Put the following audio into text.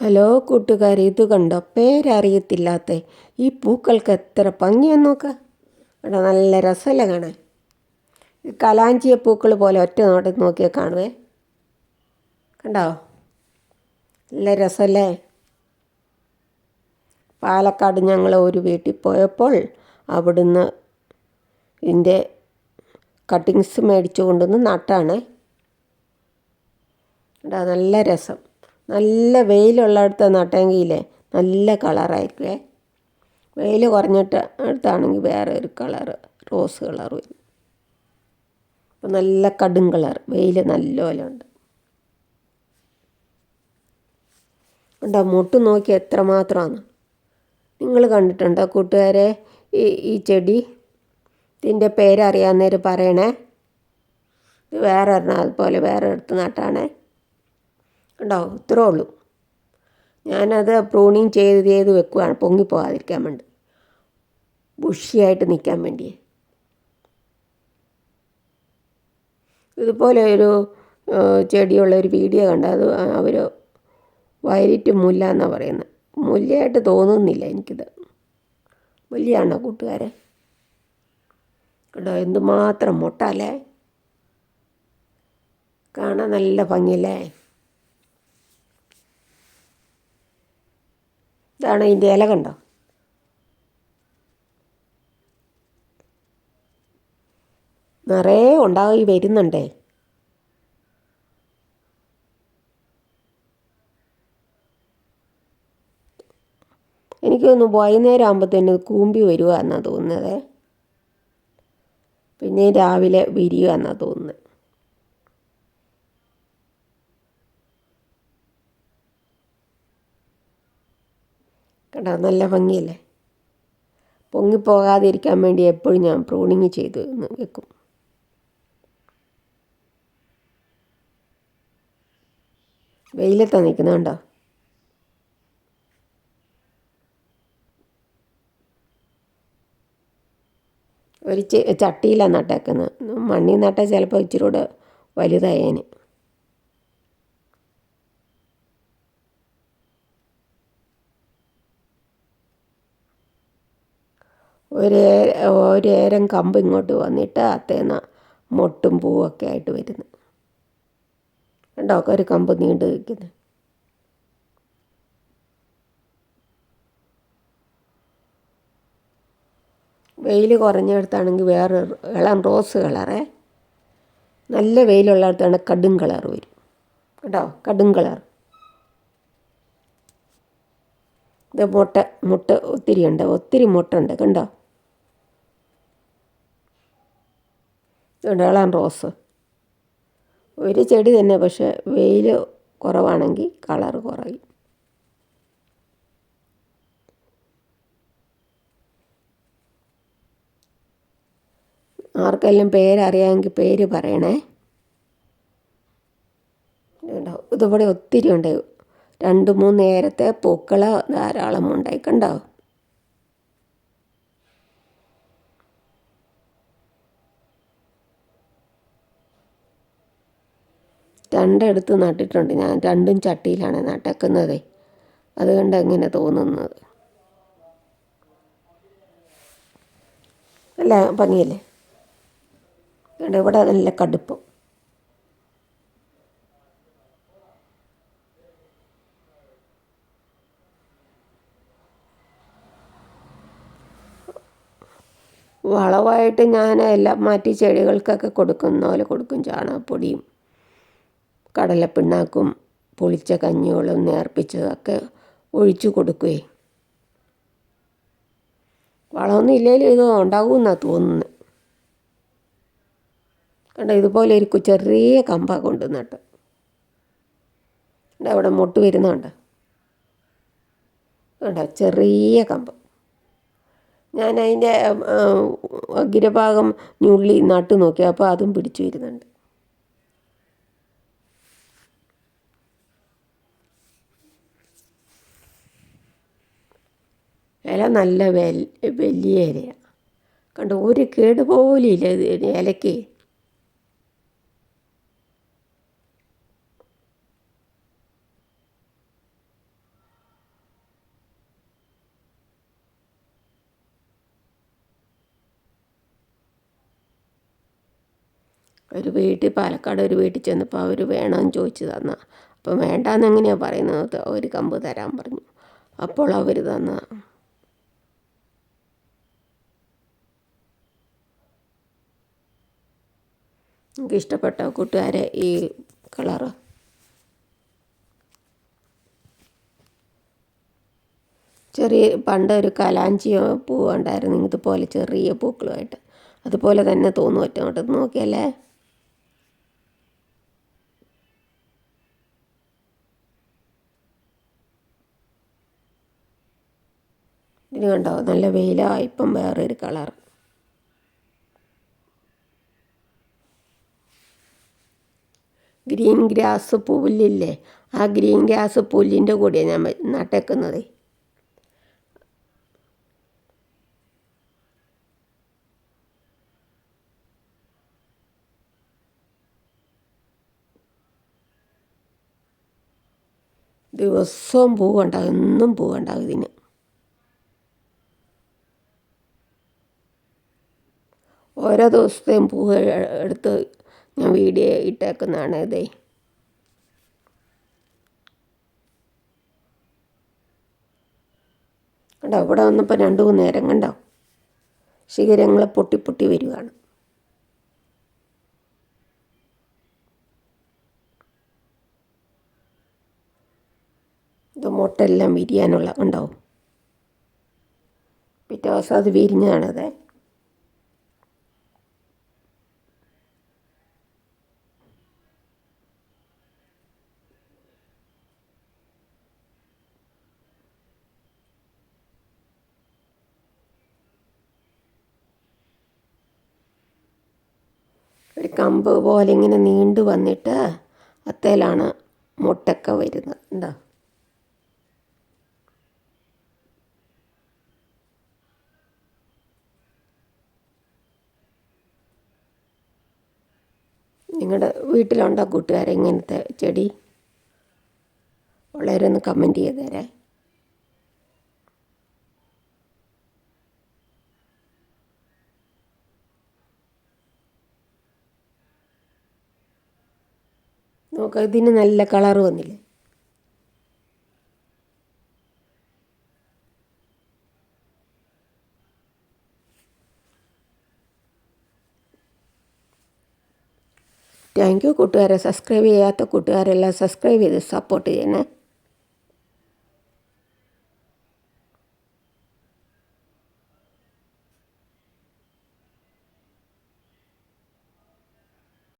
Hello കൂട്ടുകാരി ഇത് കണ്ടോ? പേരറിയത്തില്ലാത്ത ഈ പൂക്കൾക്ക് എത്ര ഭംഗിയാന്ന് നോക്ക്. ഇവിടെ നല്ല രസമല്ലേ കാണാൻ. കലാഞ്ചിയ പൂക്കൾ പോലെ ഒറ്റ നോട്ടത്തിൽ നോക്കിയാൽ കാണുവേ. കണ്ടോ? നല്ല രസമല്ലേ പാലക്കാട് ഞങ്ങൾ ഒരു വീട്ടിൽ പോയപ്പോൾ അവിടുന്ന് ഇതിന്റെ കട്ടിങ്സ് മേടിച്ചു കൊണ്ടുവന്ന് നട്ടാണ് നല്ല രസം. നല്ല വെയിലുള്ളിടത്ത് നട്ടെങ്കിലേ നല്ല കളറായിരിക്കുമേ വെയിൽ കുറഞ്ഞിട്ട് അടുത്താണെങ്കിൽ വേറെ ഒരു കളറ് റോസ് കളർ വരും. അപ്പം നല്ല കടും കളർ വെയിൽ നല്ലപോലെ ഉണ്ട്. ഉണ്ടോ മുട്ട് നോക്കി എത്രമാത്രമാണ്. നിങ്ങൾ കണ്ടിട്ടുണ്ടോ കൂട്ടുകാരെ? ഈ ഈ ചെടി ഇതിന്റെ പേരറിയാവുന്നവർ പറയണേ. ഇത് വേറെ ഒരെണ്ണം അതുപോലെ വേറെ എടുത്ത് നട്ടാണേ. കണ്ടോ ഇത്രേ ഉള്ളൂ. ഞാനത് പ്രൂണിങ് ചെയ്ത് ചെയ്ത് വെക്കുകയാണ് പൊങ്ങിപ്പോകാതിരിക്കാൻ വേണ്ടി. ബുഷിയായിട്ട് നിൽക്കാൻ വേണ്ടി. ഇതുപോലെ ഒരു ചെടിയുള്ള ഒരു വീഡിയോ കണ്ട അത് അവർ വയലിറ്റ് മുല്ല എന്നാണ് പറയുന്നത് മുല്ലയായിട്ട് തോന്നുന്നില്ല എനിക്കിത്. മുല്ലയാണോ കൂട്ടുകാരെ? കേട്ടോ എന്തുമാത്രം മുട്ട അല്ലേ? കാണാൻ നല്ല ഭംഗിയല്ലേ? ഇതാണ് ഇതിന്റെ ഇല കണ്ടോ? നിറയെ ഉണ്ടായി വരുന്നുണ്ടേ. എനിക്ക് തോന്നുന്നു വൈകുന്നേരം ആകുമ്പോഴത്തേന് കൂമ്പി വരിക എന്നാണ് തോന്നുന്നത്. പിന്നെ രാവിലെ വിരിയുക എന്നാണ് തോന്നുന്നത്. കണ്ടോ? നല്ല ഭംഗിയല്ലേ? പൊങ്ങിപ്പോകാതിരിക്കാൻ വേണ്ടി എപ്പോഴും ഞാൻ പ്രൂണിങ് ചെയ്ത് വെക്കും. വെയിലത്താണ് നിൽക്കുന്നുണ്ടോ ഒരു ചട്ടിയിലാണ് നട്ടേക്കുന്നത് മണ്ണിൽ നട്ടാൽ ചിലപ്പോൾ ഇച്ചിരി കൂടെ വലുതായേന്. ഒരു ഒരേരം കമ്പ് ഇങ്ങോട്ട് വന്നിട്ട് അത്തേന്ന് മൊട്ടും പൂവൊക്കെ ആയിട്ട് വരുന്നു. കണ്ടോ? ഒരു കമ്പ് നീണ്ടു നിൽക്കുന്നത് വെയിൽ കുറഞ്ഞെടുത്താണെങ്കിൽ വേറെ ഇളം റോസ് കളറേ. നല്ല വെയിലുള്ളിടത്താണ് കടും കളർ വരും. കേട്ടോ കടും കളർ ഇത് മുട്ട മുട്ട ഒത്തിരി ഉണ്ട്. ഒത്തിരി മുട്ട ഉണ്ട്. കണ്ടോ? ഇളം റോസ്. ഒരു ചെടി തന്നെ പക്ഷേ വെയിൽ കുറവാണെങ്കിൽ കളർ കുറയും. ആർക്കെല്ലാം പേരറിയാമെങ്കിൽ പേര് പറയണേ. ഇതിവിടെ ഒത്തിരി ഉണ്ടായി രണ്ട് മൂന്ന് നേരത്തെ പൂക്കൾ ധാരാളം ഉണ്ടായി കണ്ടോ? രണ്ടെടുത്ത് നട്ടിട്ടുണ്ട് ഞാൻ. രണ്ടും ചട്ടിയിലാണ് നട്ടക്കുന്നത്. അതുകൊണ്ട് എങ്ങനെ തോന്നുന്നത്. അല്ല ഭംഗിയല്ലേ? കണ്ട ഇവിടെ നല്ല കടുപ്പം. വളമായിട്ട് ഞാൻ എല്ലാം മാറ്റി ചെടികൾക്കൊക്കെ കൊടുക്കുന്ന പോലെ കൊടുക്കും ചാണകപ്പൊടിയും. കടലപ്പിണ്ണാക്കും പൊളിച്ച കഞ്ഞിവെള്ളം നേർപ്പിച്ചതൊക്കെ ഒഴിച്ചു കൊടുക്കുകയെ വളമൊന്നും ഇല്ലെങ്കിലും ഇത് ഉണ്ടാകുമെന്നാണ് തോന്നുന്നത് കണ്ട ഇതുപോലെ ഒരു ചെറിയ കമ്പ കൊണ്ട് നട്ട് അവിടെ മുട്ട് വരുന്നുണ്ട് കണ്ട ചെറിയ കമ്പ് ഞാൻ അതിന്റെ അഗ്രഭാഗം ഞുള്ളി നട്ട് നോക്കി അപ്പോൾ അതും പിടിച്ചു വരുന്നുണ്ട് ഇല നല്ല വലിയ ഇലയാണ് കണ്ടോ ഒരു കേട് പോലും ഇല്ല ഇത് ഇലയ്ക്ക്. ഒരു വീട്ടിൽ പാലക്കാട് ഒരു വീട്ടിൽ ചെന്നപ്പോൾ അവർ വേണമെന്ന് ചോദിച്ചു തന്ന. അപ്പം വേണ്ടാന്ന് എങ്ങനെയാണ് പറയുന്നത്? ഒരു കമ്പ് തരാൻ പറഞ്ഞു. അപ്പോൾ അവർ തന്ന. എനിക്ക് ഇഷ്ടപ്പെട്ട കൂട്ടുകാരെ ഈ കളറ്. ചെറിയ പണ്ട് ഒരു കലാഞ്ചിയോ പൂ ഉണ്ടായിരുന്നു ഇതുപോലെ ചെറിയ പൂക്കളുമായിട്ട്. അതുപോലെ തന്നെ തോന്നും ഒറ്റ നോട്ടത്ത് നോക്കിയല്ലേ? ഇതിന് കണ്ടോ? നല്ല വെയിലാണ് ഇപ്പം വേറൊരു കളർ ഗ്രീൻ ഗ്രാസ് പുല്ലില്ലേ? ആ ഗ്രീൻ ഗ്രാസ് പുല്ലിന്റെ കൂടെയാണ് ഞാൻ നട്ടേക്കുന്നത്. ദിവസവും പൂവുണ്ടാകും എന്നും പൂവുണ്ടാകും ഇതിന്. ഓരോ ദിവസത്തെയും പൂവ് എടുത്ത് ഞാൻ വീഡിയോ ഇട്ടേക്കുന്നതാണ് ഇതേ. കണ്ടോ ഇവിടെ വന്നപ്പോൾ രണ്ട് മൂന്ന് നേരം കണ്ടോ? ശിഖരങ്ങൾ പൊട്ടി പൊട്ടി വരികയാണ് ഇത് മുട്ടെല്ലാം വിരിയാനുള്ള ഉണ്ടാവും പിറ്റേ ദിവസം അത് വിരിഞ്ഞതാണത്. ഒരു കമ്പ് പോലെ ഇങ്ങനെ നീണ്ടു വന്നിട്ട് അത്തേലാണ് മുട്ടൊക്കെ വരുന്നത്. എന്താ നിങ്ങളുടെ വീട്ടിലുണ്ടോ കൂട്ടുകാരെ ഇങ്ങനത്തെ ചെടി? ഉള്ളവരൊന്ന് കമന്റ് ചെയ്ത് നോക്കാം ഇതിന് നല്ല കളർ വന്നില്ലേ? താങ്ക് യു കൂട്ടുകാരെ. സബ്സ്ക്രൈബ് ചെയ്യാത്ത കൂട്ടുകാരെല്ലാം സബ്സ്ക്രൈബ് ചെയ്ത് സപ്പോർട്ട് ചെയ്യണേ.